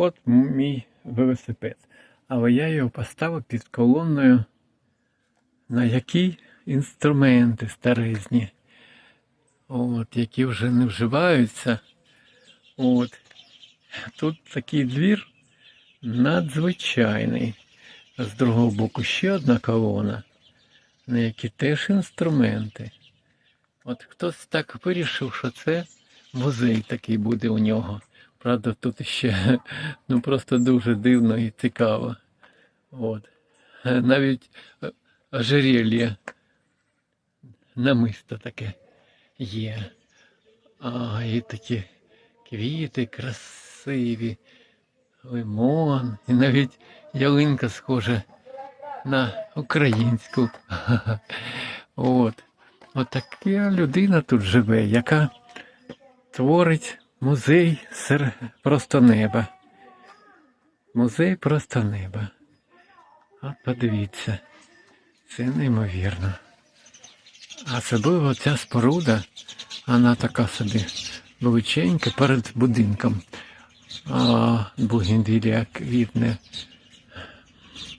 от мій велосипед. Але я його поставив під колонною, на які інструменти старезні, от, які вже не вживаються. От. Тут такий двір надзвичайний. З другого боку ще одна колона, на які теж інструменти. От хтось так вирішив, що це музей такий буде у нього. Правда, тут ще ну просто дуже дивно і цікаво. От. Е, Навіть е, ожерелье намисто таке є. А, і такі квіти красиві, лимон, і навіть ялинка схожа на українську. От. От така людина тут живе, яка творить музей сер... просто неба. Музей просто неба. От подивіться, це неймовірно. Особливо ця споруда, вона така собі величенька перед будинком. А бугендвілія квітне,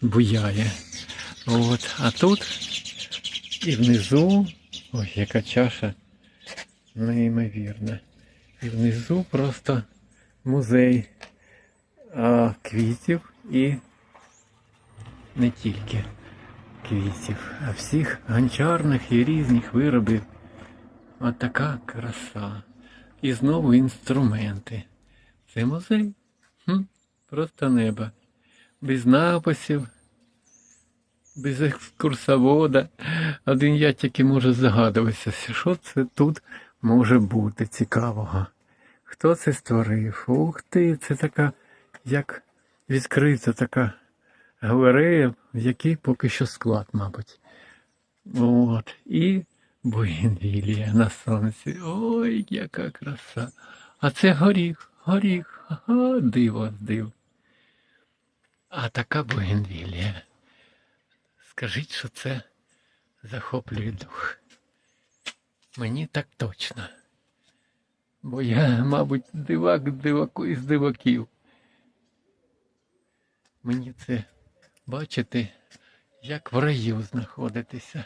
буяє. От. А тут і внизу, ой, яка чаша неймовірна. І внизу просто музей а, квітів і не тільки квітів, а всіх гончарних і різних виробів. От така краса. І знову інструменти. Це музей. Хм, просто небо. Без написів, без екскурсовода. Один я тільки можу здогадуватися, що це тут може бути цікавого. Хто це створив? Ух ти, це така, як відкрита така галерея, в якій поки що склад, мабуть. От. І бугенвілія на сонці. Ой, яка краса. А це горіх, горіх. Ага, диво, див. А така бугенвілія. Скажіть, що це захоплює дух. Мені так точно. Бо я, мабуть, дивак диваку із диваків. Мені це бачити, як в раю знаходитися,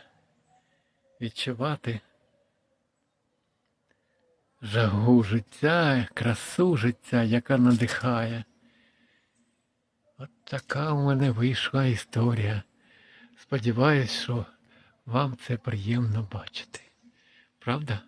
відчувати жагу життя, красу життя, яка надихає. От така у мене вийшла історія. Сподіваюсь, що вам це приємно бачити. Правда?